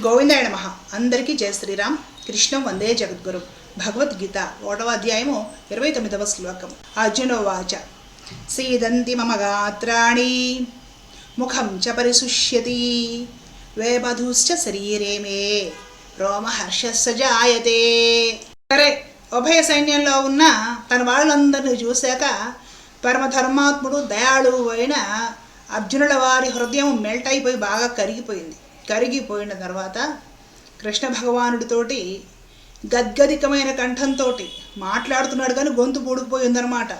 గోవిందాయ నమ అందరికీ జయ శ్రీరామ్. కృష్ణం వందే జగద్గురు. భగవద్గీత ఓటవ అధ్యాయము ఇరవై తొమ్మిదవ శ్లోకం అర్జునోవాచ సీదంతి మమ గాత్రాణి. ముఖం చ పరిశుష్యతి. వేబధుశ్చ శరీరే మే. రోమహర్షస్స జాయతే. సరే ఉభయ సైన్యంలో ఉన్న తన వాళ్ళందరినీ చూశాక పరమధర్మాత్ముడు దయాళువు అయిన అర్జునుల వారి హృదయం మెల్ట్ అయిపోయి బాగా కరిగిపోయింది. కరిగిపోయిన తర్వాత కృష్ణ భగవానుడితోటి గద్గదికమైన కంఠంతో మాట్లాడుతున్నాడు కానీ గొంతు పూడుకుపోయిందనమాట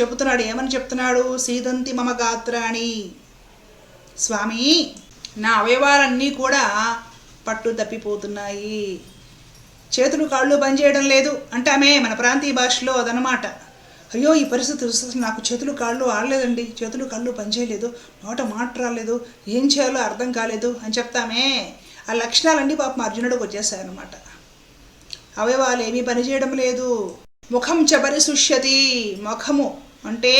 చెబుతున్నాడు ఏమని చెప్తున్నాడు? సీదంతి మమ గాత్రాణి. స్వామి నా అవయవాలన్నీ కూడా పట్టు తప్పిపోతున్నాయి. చేతులు కాళ్ళు పనిచేయడం లేదు. అంటామే మన ప్రాంతీయ భాషలో అదనమాట అయ్యో ఈ పరిస్థితి వస్తుంది. నాకు చేతులు కాళ్ళు ఆడలేదండి. చేతులు కాళ్ళు పనిచేయలేదు. నోట మాట రాలేదు. ఏం చేయాలో అర్థం కాలేదు అని చెప్తామే. ఆ లక్షణాలన్నీ పాపం అర్జునుడికి వచ్చేసాయన్నమాట అవయవాలు ఏమీ పనిచేయడం లేదు. ముఖం చబరి సుష్యతి. ముఖము అంటే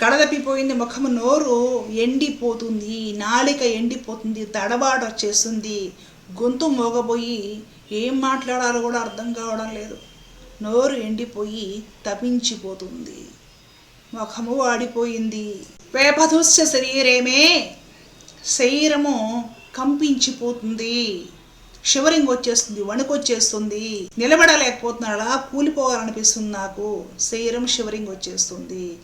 కడదప్పిపోయింది ముఖము నోరు ఎండిపోతుంది నాలిక ఎండిపోతుంది తడబాటు వచ్చేస్తుంది గొంతు మోగబోయి ఏం మాట్లాడాలో కూడా అర్థం కావడం లేదు. నోరు ఎండిపోయి తపించిపోతుంది. ముఖము వాడిపోయింది. వేపధుస్య శరీరేమే శరీరము కంపించిపోతుంది. షివరింగ్ వచ్చేస్తుంది వణుకొచ్చేస్తుంది నిలబడలేకపోతున్నాడు అలా కూలిపోవాలనిపిస్తుంది నాకు. శరీరం షివరింగ్ వచ్చేస్తుంది.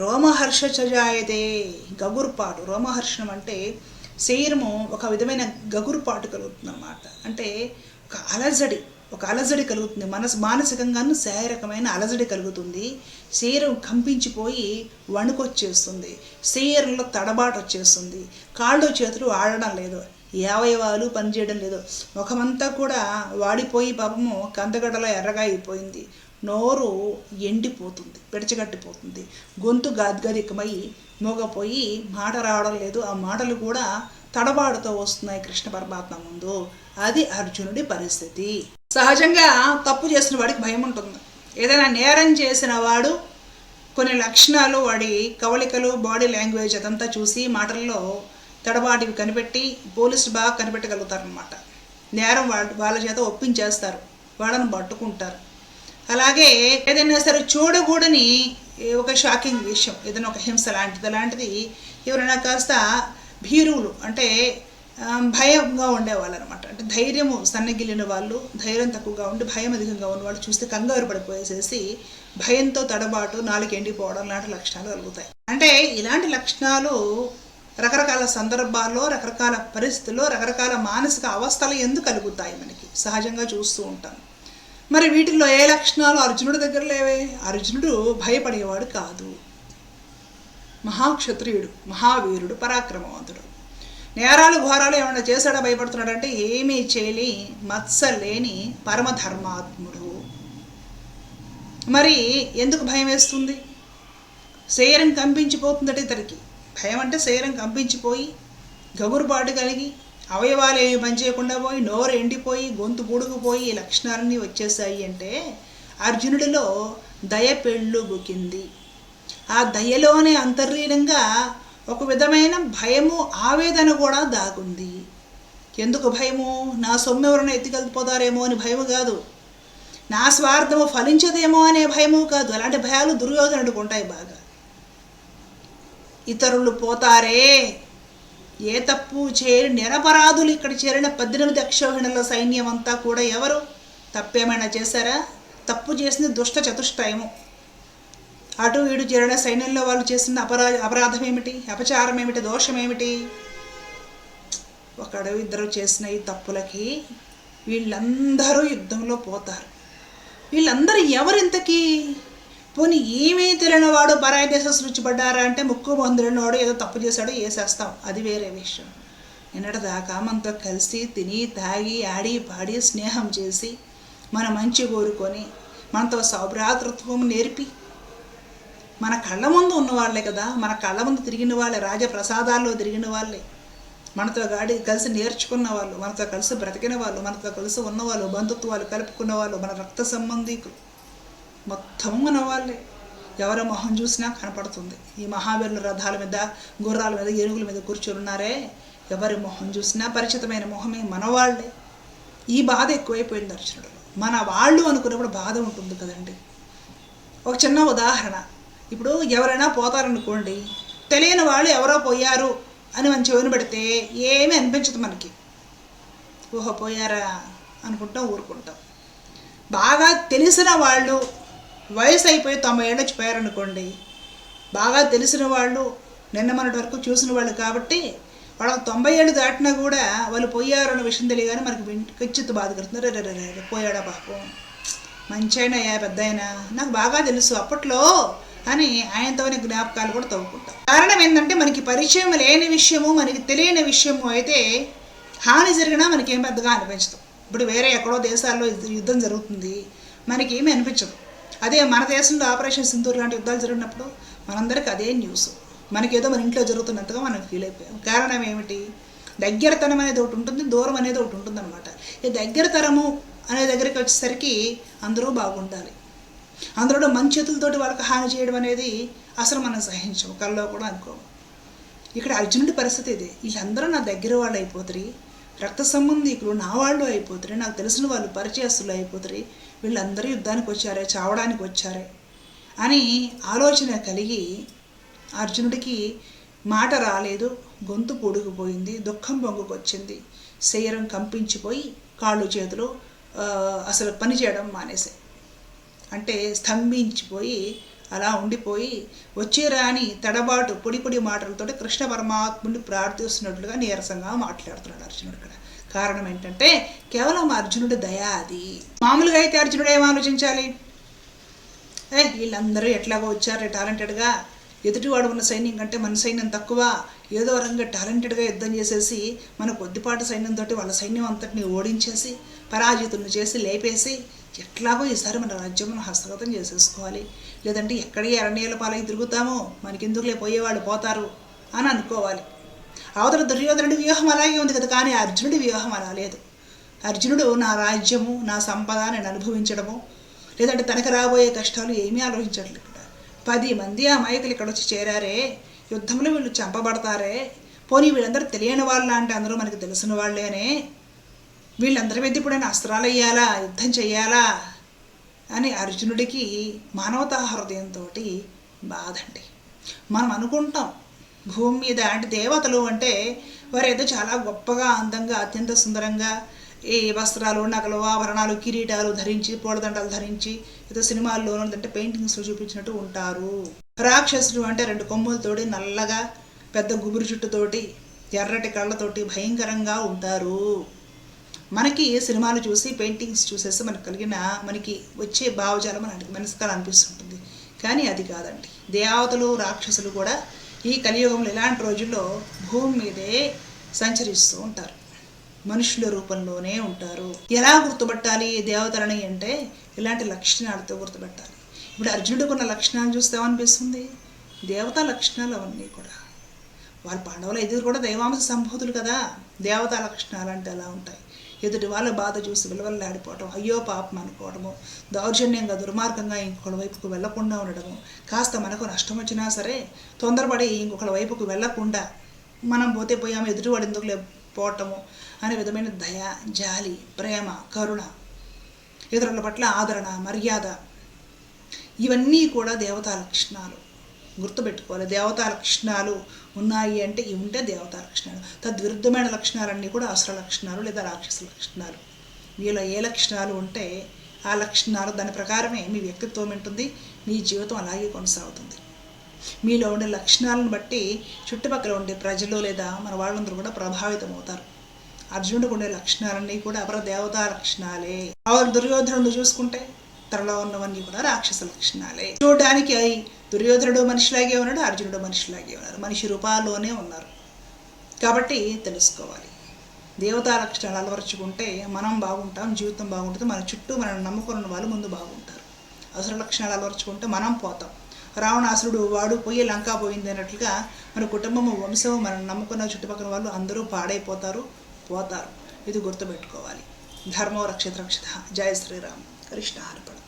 రోమహర్ష చజాయదే గగుర్పాటు. రోమహర్షణం అంటే శరీరము ఒక విధమైన గగుర్పాటు కలుగుతుంది అన్నమాట అంటే ఒక అలజడి. ఒక అలజడి కలుగుతుంది. మనసు మానసికంగాను శారీరకమైన అలజడి కలుగుతుంది. శరీరం కంపించిపోయి వణుకొచ్చేస్తుంది. శరీరంలో తడబాటు వచ్చేస్తుంది కాళ్ళు చేతులు ఆడడం లేదు. ఏ అవయవాలు పనిచేయడం లేదు. ముఖమంతా కూడా వాడిపోయి పాపము కందగడ్డలో ఎర్రగా అయిపోయింది నోరు ఎండిపోతుంది. పిడచగట్టిపోతుంది గొంతు గాద్గదికమై మూగపోయి మాట రావడం లేదు. ఆ మాటలు కూడా తడబాటుతో వస్తున్నాయి కృష్ణ పరమాత్మ ముందు. అది అర్జునుడి పరిస్థితి. సహజంగా తప్పు చేసిన వాడికి భయం ఉంటుంది. ఏదైనా నేరం చేసిన వాడు కొన్ని లక్షణాలు వాడి కవళికలు బాడీ లాంగ్వేజ్ అదంతా చూసి మాటల్లో తడబాటివి కనిపెట్టి పోలీసులు బాగా కనిపెట్టగలుగుతారనమాట నేరం వాళ్ళ వాళ్ళ చేత ఒప్పించేస్తారు. వాళ్ళని పట్టుకుంటారు. అలాగే ఏదైనా సరే చూడకూడని ఒక షాకింగ్ విషయం ఏదైనా ఒక హింస లాంటిది అలాంటిది ఎవరైనా కాస్త భీరువులు అంటే భయంగా ఉండేవాళ్ళు అనమాట అంటే ధైర్యము సన్నగిల్లిన వాళ్ళు ధైర్యం తక్కువగా ఉండి భయం అధికంగా ఉన్న వాళ్ళు చూస్తే కంగారు పడిపోయేసేసి భయంతో తడబాటు నాలుగు ఎండిపోవడం లాంటి లక్షణాలు కలుగుతాయి. అంటే ఇలాంటి లక్షణాలు రకరకాల సందర్భాల్లో రకరకాల పరిస్థితుల్లో రకరకాల మానసిక అవస్థలు ఎందుకు కలుగుతాయి మనకి? సహజంగా చూస్తూ ఉంటాం. మరి వీటిల్లో ఏ లక్షణాలు అర్జునుడి దగ్గర లేవే? అర్జునుడు భయపడేవాడు కాదు. మహాక్షత్రియుడు మహావీరుడు పరాక్రమవంతుడు. నేరాలు ఘోరాలు ఏమైనా చేశాడా భయపడుతున్నాడంటే ఏమీ చేయలి మత్స లేని పరమధర్మాత్ముడు. మరి ఎందుకు భయం వేస్తుంది? శరీరం కంపించిపోతుందట ఇతనికి. భయం అంటే శరీరం కంపించిపోయి గగురుపాటు కలిగి అవయవాలు ఏమి పనిచేయకుండా పోయి నోరు ఎండిపోయి గొంతు బుడుగుపోయి ఈ లక్షణాలన్నీ వచ్చేసాయి అంటే అర్జునుడిలో దయ పెళ్ళు బుకింది ఆ దయలోనే అంతర్లీనంగా ఒక విధమైన భయము ఆవేదన కూడా దాగుంది. ఎందుకు భయము? నా సొమ్ము ఎవరైనా ఎత్తికెళ్ళిపోతారేమో అని భయము కాదు. నా స్వార్థము ఫలించదేమో అనే భయము కాదు. అలాంటి భయాలు దుర్యోధనుడికి ఉంటాయి బాగా. ఇతరులు పోతారే. ఏ తప్పు చేరి నిరపరాధులు ఇక్కడ చేరిన పద్దెనిమిది అక్షోహిణుల సైన్యం అంతా కూడా ఎవరు? తప్పేమైనా చేశారా? తప్పు చేసింది దుష్ట చతుష్టయము. అటు ఇటు చేరిన సైన్యంలో వాళ్ళు చేసిన అపరా అపరాధం ఏమిటి అపచారం ఏమిటి దోషం ఏమిటి ఒకడు ఇద్దరు చేసిన ఈ తప్పులకి వీళ్ళందరూ యుద్ధంలో పోతారు. వీళ్ళందరూ ఎవరింతకీ? పోనీ ఏమీ తెలియనివాడు పరాయి దేశం సృష్టిపడ్డారా అంటే ముక్కు మందులనివాడు ఏదో తప్పు చేశాడో వేసేస్తాం అది వేరే విషయం. నిన్నటి దాకా మనతో కలిసి తిని తాగి ఆడి పాడి స్నేహం చేసి మన మంచి కోరుకొని మనతో సౌభ్రాతృత్వం నేర్పి మన కళ్ళ ముందు ఉన్నవాళ్ళే కదా. మన కళ్ళ ముందు తిరిగిన వాళ్ళే రాజప్రసాదాల్లో తిరిగిన వాళ్ళే. మనతో గాడి కలిసి నేర్చుకున్న వాళ్ళు మనతో కలిసి బ్రతికిన వాళ్ళు మనతో కలిసి ఉన్నవాళ్ళు బంధుత్వాలు కలుపుకున్న వాళ్ళు మన రక్త సంబంధీకులు. మొత్తం మన వాళ్ళే. ఎవరి మొహం చూసినా కనపడుతుంది. ఈ మహావీరుల రథాల మీద గుర్రాల మీద ఏనుగుల మీద కూర్చొని ఉన్నారే. ఎవరి మొహం చూసినా పరిచితమైన మొహమే మనవాళ్ళే ఈ బాధ ఎక్కువైపోయింది అర్జునుడు మన వాళ్ళు అనుకున్నప్పుడు బాధ ఉంటుంది కదండి. ఒక చిన్న ఉదాహరణ. ఇప్పుడు ఎవరైనా పోతారనుకోండి తెలియని వాళ్ళు ఎవరో పోయారు అని మనం చెవిని పెడితే ఏమీ అనిపించదు మనకి. ఓహో పోయారా అనుకుంటాం ఊరుకుంటాం. బాగా తెలిసిన వాళ్ళు వయసు అయిపోయి తొంభై ఏళ్ళు వచ్చిపోయారనుకోండి బాగా తెలిసిన వాళ్ళు నిన్న మొన్నటి వరకు చూసిన వాళ్ళు కాబట్టి వాళ్ళకి తొంభై ఏళ్ళు దాటినా కూడా వాళ్ళు పోయారు అన్న విషయం తెలియగానే మనకి ఖచ్చిత బాధ కలుగుతుంది రే రే, పోయాడా పాపం? మంచి అయినా పెద్ద అయినా నాకు బాగా తెలుసు. అప్పట్లో అని ఆయనతోనే జ్ఞాపకాలు కూడా తవ్వుకుంటాం. కారణం ఏంటంటే మనకి పరిచయం లేని విషయము మనకి తెలియని విషయము అయితే హాని జరిగినా మనకి పెద్దగా అనిపించదు. ఇప్పుడు వేరే ఎక్కడో దేశాల్లో యుద్ధం జరుగుతుంది. మనకి ఏమీ అనిపించదు. అదే మన దేశంలో ఆపరేషన్ సింధూర్ లాంటి యుద్ధాలు జరిగినప్పుడు మనందరికీ అదే న్యూస్. మనకేదో మన ఇంట్లో జరుగుతున్నట్టుగా మనం ఫీల్ అయిపోయాం. కారణం ఏమిటి? దగ్గరతనం అనేది ఒకటి ఉంటుంది దూరం అనేది ఒకటి ఉంటుంది అనమాట ఈ దగ్గరతరము అనే దగ్గరికి వచ్చేసరికి అందరూ బాగుండాలి. అందులో మంచి చేతులతోటి వాళ్ళకి హాని చేయడం అనేది అసలు మనం సహించము కళ్ళలో కూడా అనుకోము. ఇక్కడ అర్జునుడి పరిస్థితి ఇది. వీళ్ళందరూ నా దగ్గర వాళ్ళు అయిపోతారు రక్త సంబంధికులు నా వాళ్ళు అయిపోతారు నాకు తెలిసిన వాళ్ళు పరిచయస్తులు అయిపోతారు వీళ్ళందరూ యుద్ధానికి వచ్చారే చావడానికి వచ్చారే అని ఆలోచన కలిగి అర్జునుడికి మాట రాలేదు గొంతు పొడుగుపోయింది దుఃఖం పొంగుకొచ్చింది శరీరం కంపించిపోయి కాళ్ళు చేతులు అసలు పని చేయడం మానేసాయి అంటే స్తంభించిపోయి అలా ఉండిపోయి వచ్చే రాని తడబాటు పొడి పొడి మాటలతో కృష్ణ పరమాత్ముడిని ప్రార్థిస్తున్నట్లుగా నీరసంగా మాట్లాడుతున్నాడు అర్జునుడు ఇక్కడ. కారణం ఏంటంటే కేవలం అర్జునుడి దయ అది మామూలుగా అయితే అర్జునుడు ఏం ఆలోచించాలి? ఏ వీళ్ళందరూ ఎట్లాగో వచ్చారు టాలెంటెడ్గా. ఎదుటివాడు ఉన్న సైన్యం కంటే మన సైన్యం తక్కువ. ఏదో రకంగా టాలెంటెడ్గా యుద్ధం చేసేసి మన కొద్దిపాటి సైన్యంతో వాళ్ళ సైన్యం అంతటిని ఓడించేసి పరాజితులను చేసి లేపేసి ఎట్లాగో ఈసారి మన రాజ్యమును హస్తగతం చేసేసుకోవాలి? లేదంటే ఎక్కడికి అరణ్యాల పాలకి తిరుగుతామో? మనకెందుకులే పోయేవాళ్ళు పోతారు అని అనుకోవాలి. అవతల దుర్యోధనుడి వ్యూహం అలాగే ఉంది కదా కానీ అర్జునుడి వ్యూహం అలా లేదు. అర్జునుడు నా రాజ్యము నా సంపద నేను అనుభవించడము? లేదంటే తనకు రాబోయే కష్టాలు ఏమీ ఆలోచించట్లేదు ఇక్కడ పది మంది అమాయకులు ఇక్కడ వచ్చి చేరారే? యుద్ధంలో వీళ్ళు చంపబడతారే? పోనీ వీళ్ళందరూ తెలియని వాళ్ళ అంటే అందరూ మనకి తెలిసిన వాళ్ళేనే? వీళ్ళందరి మీద ఇప్పుడైనా అస్త్రాలు వేయాలా? యుద్ధం చేయాలా? అని అర్జునుడికి మానవతా హృదయంతో బాధ అండి మనం అనుకుంటాం భూమి మీద అంటే దేవతలు అంటే వారు ఏదో చాలా గొప్పగా అందంగా అత్యంత సుందరంగా ఈ వస్త్రాలు నగలు ఆభరణాలు కిరీటాలు ధరించి పూలదండలు ధరించి ఏదో సినిమాల్లో అంటే పెయింటింగ్స్లో చూపించినట్టు ఉంటారు. రాక్షసుడు అంటే రెండు కొమ్ములతోటి నల్లగా పెద్ద గుబురు చుట్టుతోటి ఎర్రటి కళ్ళతోటి భయంకరంగా ఉంటారు. మనకి సినిమాలు చూసి పెయింటింగ్స్ చూసేస్తే మనకు కలిగిన మనకి వచ్చే భావజాలం మనకి మనసుకాలు అనిపిస్తుంటుంది. కానీ అది కాదండి. దేవతలు రాక్షసులు కూడా ఈ కలియుగంలో ఇలాంటి రోజుల్లో భూమి మీదే సంచరిస్తూ ఉంటారు. మనుషుల రూపంలోనే ఉంటారు. ఎలా గుర్తుపట్టాలి దేవతలని అంటే ఇలాంటి లక్షణాలతో గుర్తుపెట్టాలి. ఇప్పుడు అర్జునుడికి ఉన్న లక్షణాలు చూస్తే ఏమనిపిస్తుంది? దేవతా లక్షణాలు అవన్నీ కూడా. వాళ్ళ పాండవుల ఎదురు కూడా దైవాంశ సంభూతులు కదా. దేవతా లక్షణాలు అంటే ఎలా ఉంటాయి? ఎదుటి వాళ్ళ బాధ చూసి విలవల్లాడిపోవటం అయ్యో పాపం అనుకోవడము దౌర్జన్యంగా దుర్మార్గంగా ఇంకొకటి వైపుకు వెళ్ళకుండా ఉండడము కాస్త మనకు నష్టం వచ్చినా సరే తొందరపడి ఇంకొకటి వైపుకు వెళ్ళకుండా మనం పోతే పోయాము ఎదుటివాడు ఎందుకు లేకపోవటము అనే విధమైన దయ జాలి ప్రేమ కరుణ ఇతరుల పట్ల ఆదరణ మర్యాద ఇవన్నీ కూడా దేవతా లక్షణాలు. గుర్తుపెట్టుకోవాలి. దేవతా లక్షణాలు ఉన్నాయి అంటే ఇవి ఉంటే దేవతా లక్షణాలు. తద్విరుద్ధమైన లక్షణాలన్నీ కూడా అసుర లక్షణాలు లేదా రాక్షస లక్షణాలు. మీలో ఏ లక్షణాలు ఉంటే ఆ లక్షణాలు దాని ప్రకారమే మీ వ్యక్తిత్వం ఉంటుంది మీ జీవితం అలాగే కొనసాగుతుంది. మీలో ఉండే లక్షణాలను బట్టి చుట్టుపక్కల ఉండే ప్రజలు లేదా మన వాళ్ళందరూ కూడా ప్రభావితం అవుతారు. అర్జునుడికి ఉండే లక్షణాలన్నీ కూడా అపర దేవతా లక్షణాలే. అవరు దుర్యోధనుడు చూసుకుంటే తనలో ఉన్నవన్నీ కూడా రాక్షస లక్షణాలే. చూడడానికి దుర్యోధనుడు మనిషిలాగే ఉన్నాడు అర్జునుడు మనిషిలాగే ఉన్నారు. మనిషి రూపాల్లోనే ఉన్నారు. కాబట్టి తెలుసుకోవాలి. దేవతా లక్షణాలు అలవరుచుకుంటే మనం బాగుంటాం జీవితం బాగుంటుంది మన చుట్టూ మనం నమ్ముకున్న వాళ్ళు ముందు బాగుంటారు. అసలు లక్షణాలు అలవరుచుకుంటే మనం పోతాం. రావణాసురుడు వాడు పోయి లంకా పోయింది అన్నట్లుగా మన కుటుంబము వంశము మనం నమ్ముకున్న చుట్టుపక్కల వాళ్ళు అందరూ పాడైపోతారు పోతారు. ఇది గుర్తుపెట్టుకోవాలి. ధర్మో రక్షిత రక్షిత. జయ శ్రీరామ్. కృష్ణ అర్పణ